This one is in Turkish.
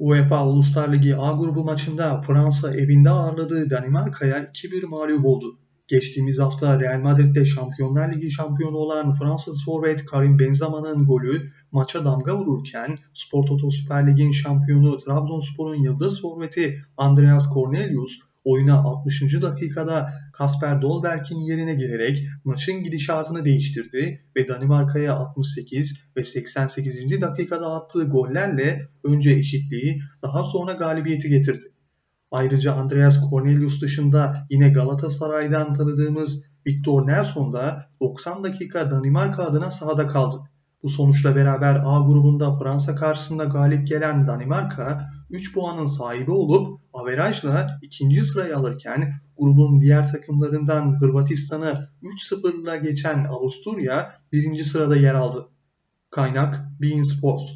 UEFA Uluslar Ligi A grubu maçında Fransa evinde ağırladığı Danimarka'ya 2-1 mağlup oldu. Geçtiğimiz hafta Real Madrid'de Şampiyonlar Ligi şampiyonu olan Fransız forvet Karim Benzema'nın golü maça damga vururken Spor Toto Süper Lig'in şampiyonu Trabzonspor'un yıldız forveti Andreas Cornelius oyuna 60. dakikada Kasper Dolberg'in yerine girerek maçın gidişatını değiştirdi ve Danimarka'ya 68 ve 88. dakikada attığı gollerle önce eşitliği daha sonra galibiyeti getirdi. Ayrıca Andreas Cornelius dışında yine Galatasaray'dan tanıdığımız Victor Nelson da 90 dakika Danimarka adına sahada kaldı. Bu sonuçla beraber A grubunda Fransa karşısında galip gelen Danimarka 3 puanın sahibi olup averajla ikinci sırayı alırken grubun diğer takımlarından Hırvatistan'ı 3-0'la geçen Avusturya birinci sırada yer aldı. Kaynak Bein Sports